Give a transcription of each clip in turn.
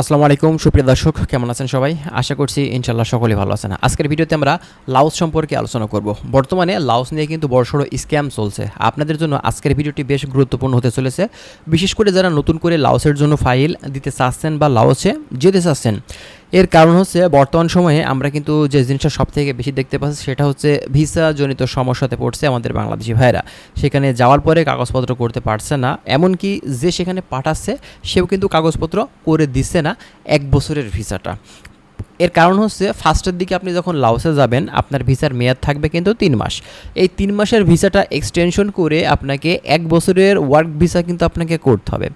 আসসালামু আলাইকুম, সুপ্রিয় দর্শক, কেমন আছেন সবাই? আশা করছি ইনশাল্লাহ সকলেই ভালো আছেন। আজকের ভিডিওতে আমরা লাউস সম্পর্কে আলোচনা করব। বর্তমানে লাউস নিয়ে কিন্তু বড়সড় স্ক্যাম চলছে। আপনাদের জন্য আজকের ভিডিওটি বেশ গুরুত্বপূর্ণ হতে চলেছে। বিশেষ করে যারা নতুন করে লাউসের জন্য ফাইল দিতে চাচ্ছেন বা লাউসে যেতে চাচ্ছেন এর কারণ হচ্ছে বর্তমান সময়ে আমরা কিন্তু যে জিনিসটা সব থেকে বেশি দেখতে পাচ্ছি সেটা হচ্ছে ভিসা জনিত সমস্যাতে পড়ছে আমাদের বাংলাদেশি ভাইরা সেখানে যাওয়ার পরে কাগজপত্র করতে পারছে না, এমনকি যে সেখানে পাঠাচ্ছে সেও কিন্তু কাগজপত্র করে দিচ্ছে না এক বছরের ভিসাটা। এর কারণ হচ্ছে ফার্স্টের দিকে আপনি যখন লাওসে যাবেন, আপনার ভিসার মেয়াদ থাকবে কিন্তু তিন মাস। এই তিন মাসের ভিসাটা এক্সটেনশন করে আপনাকে এক বছরের ওয়ার্ক ভিসা কিন্তু আপনাকে করতে হবে।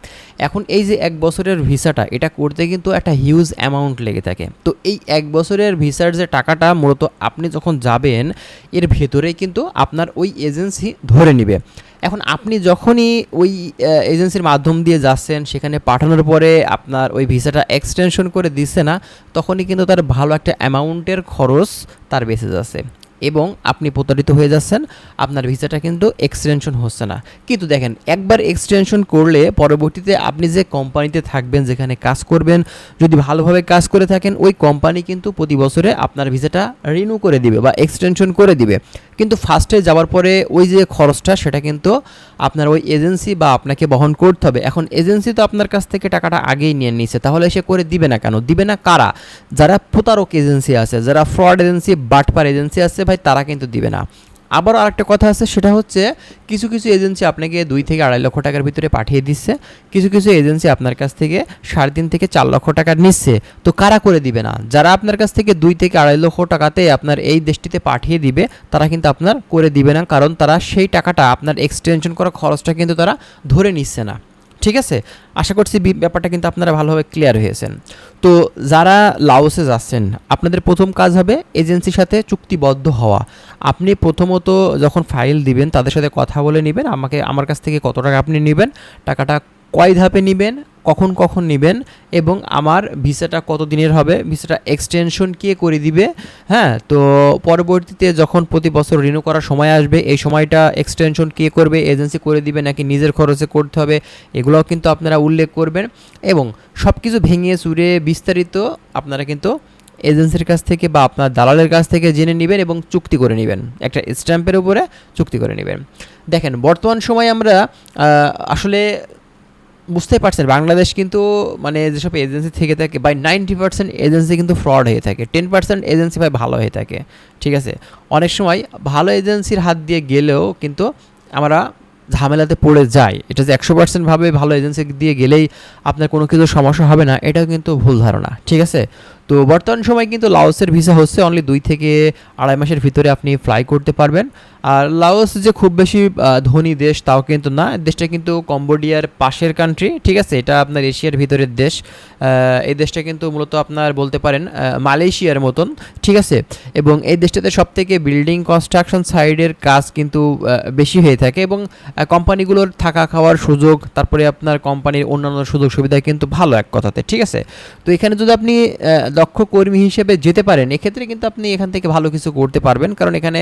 এখন এই যে এক বছরের ভিসাটা, এটা করতে কিন্তু একটা হিউজ অ্যামাউন্ট লেগে থাকে। তো এই এক বছরের ভিসার যে টাকাটা মূলত আপনি যখন যাবেন, এর ভেতরেই কিন্তু আপনার ওই এজেন্সি ধরে নেবে। এখন আপনি যখনই ওই এজেন্সির মাধ্যম দিয়ে যাচ্ছেন, সেখানে পাঠানোর পরে আপনার ওই ভিসাটা এক্সটেনশন করে দিচ্ছে না, তখনই কিন্তু তার ভালো একটা অ্যামাউন্টের খরচ তার বেঁচে যাচ্ছে। এবং আপনি প্রতারিত হয়ে যাচ্ছেন, আপনার ভিসাটা কিন্তু এক্সটেনশন হচ্ছে না। কিন্তু দেখেন, একবার এক্সটেনশন করলে পরবর্তীতে আপনি যে কোম্পানিতে থাকবেন, যেখানে কাজ করবেন, যদি ভালোভাবে কাজ করে থাকেন, ওই কোম্পানি কিন্তু প্রতি বছরে আপনার ভিসাটা রিনিউ করে দিবে বা এক্সটেনশন করে দিবে। কিন্তু ফার্স্টে যাওয়ার পরে ওই যে খরচটা, সেটা কিন্তু আপনার ওই এজেন্সি বা আপনাকে বহন করতে হবে। এখন এজেন্সি তো আপনার কাছ থেকে টাকাটা আগেই নিয়ে নিচ্ছে তাহলে সে করে দিবে না কেন? দিবে না কারা? যারা প্রতারক এজেন্সি আছে, যারা ফ্রড এজেন্সি বাটপার এজেন্সি আছে ভাই তারা কিন্তু দিবে না। আবারও আরেকটা কথা আছে, সেটা হচ্ছে কিছু কিছু এজেন্সি আপনাকে দুই থেকে আড়াই লক্ষ টাকার ভিতরে পাঠিয়ে দিচ্ছে। কিছু কিছু এজেন্সি আপনার কাছ থেকে সাড়ে তিন থেকে চার লক্ষ টাকা নিচ্ছে। তো কারা করে দিবে না? যারা আপনার কাছ থেকে দুই থেকে আড়াই লক্ষ টাকাতে আপনার এই দেশটিতে পাঠিয়ে দিবে, তারা কিন্তু আপনার করে দিবে না, কারণ তারা সেই টাকাটা আপনার এক্সটেনশন করা খরচটা কিন্তু তারা ধরে নিচ্ছে না। ঠিক আছে? আশা করছি ব্যাপারটা কিন্তু আপনারা ভালোভাবে ক্লিয়ার হয়েছেন। তো যারা লাওসে যাচ্ছেন, আপনাদের প্রথম কাজ হবে এজেন্সির সাথে চুক্তিবদ্ধ হওয়া। আপনি প্রথমত যখন ফাইল দিবেন, তাদের সাথে কথা বলে নেবেন। আমাকে, আমার কাছ থেকে কত টাকা আপনি নেবেন, টাকাটা কয় ধাপে নেবেন কখন কখন নেবেন এবং আমার ভিসাটা কত দিনের হবে, ভিসাটা এক্সটেনশন কে করে দিবে হ্যাঁ? তো পরবর্তীতে যখন প্রতি বছর রিনিউ করার সময় আসবে, এই সময়টা এক্সটেনশন কে করবে এজেন্সি করে দিবে নাকি নিজের খরচে করতে হবে, এগুলোও কিন্তু আপনারা উল্লেখ করবেন। এবং সব কিছু ভেঙে চুরে বিস্তারিত আপনারা কিন্তু এজেন্সির কাছ থেকে বা আপনার দালালের কাছ থেকে জেনে নেবেন এবং চুক্তি করে নেবেন। একটা স্ট্যাম্পের উপরে চুক্তি করে নেবেন। দেখেন, বর্তমান সময় আমরা আসলে বুঝতেই পারছেন, বাংলাদেশ কিন্তু মানে যেসব এজেন্সি থেকে থাকে বাই নাইনটি পার্সেন্ট এজেন্সি কিন্তু ফ্রড হয়ে থাকে টেন পার্সেন্ট এজেন্সি ভাই ভালো হয়ে থাকে, ঠিক আছে? অনেক সময় ভালো এজেন্সির হাত দিয়ে গেলেও কিন্তু আমরা ঝামেলাতে পড়ে যাই, এটা যে একশো পার্সেন্টভাবে ভালো এজেন্সি দিয়ে গেলেই আপনার কোনো কিছু সমস্যা হবে না, এটাও কিন্তু ভুল ধারণা, ঠিক আছে? তো বর্তমান সময় কিন্তু লাওসের ভিসা হচ্ছে অনলি দুই থেকে আড়াই মাসের ভিতরে আপনি ফ্লাই করতে পারবেন। আর লাওস যে খুব বেশি ধনী দেশ তাও কিন্তু না। দেশটা কিন্তু কম্বোডিয়ার পাশের কান্ট্রি ঠিক আছে? এটা আপনার এশিয়ার ভিতরের দেশ। এই দেশটা কিন্তু মূলত আপনার বলতে পারেন মালয়েশিয়ার মতন, ঠিক আছে? এবং এই দেশটাতে সব থেকে বিল্ডিং কনস্ট্রাকশন সাইডের কাজ কিন্তু বেশি হয়ে থাকে এবং কোম্পানিগুলোর থাকা খাওয়ার সুযোগ, তারপরে আপনার কোম্পানির অন্যান্য সুযোগ সুবিধা কিন্তু ভালো এক কথাতে, ঠিক আছে? তো এখানে যদি আপনি দক্ষ কর্মী হিসেবে যেতে পারেন, এক্ষেত্রে কিন্তু আপনি এখান থেকে ভালো কিছু করতে পারবেন। কারণ এখানে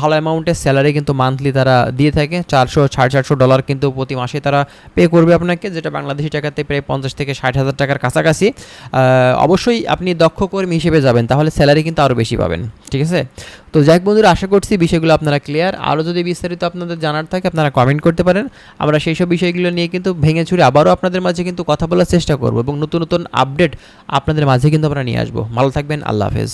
ভালো অ্যামাউন্টের স্যালারি কিন্তু মান্থলি তারা দিয়ে থাকে। চারশো, সাড়ে চারশো ডলার কিন্তু প্রতি মাসে তারা পে করবে আপনাকে, যেটা বাংলাদেশি টাকাতে প্রায় পঞ্চাশ থেকে ষাট হাজার টাকার কাছাকাছি। অবশ্যই আপনি দক্ষ কর্মী হিসেবে যাবেন, তাহলে স্যালারি কিন্তু আরও বেশি পাবেন। ঠিক আছে? তো যাই হোক বন্ধুরা, আশা করছি বিষয়গুলো আপনারা ক্লিয়ার আরও যদি বিস্তারিত আপনাদের জানার থাকে, আপনারা কমেন্ট করতে পারেন। আমরা সেই সব বিষয়গুলো নিয়ে কিন্তু ভেঙে ছুড়ে আবারও আপনাদের মাঝে কিন্তু কথা বলার চেষ্টা করব এবং নতুন নতুন আপডেট আপনাদের মাঝে কিন্তু আমরা নিয়ে আসব। ভালো থাকবেন, আল্লাহ হাফেজ।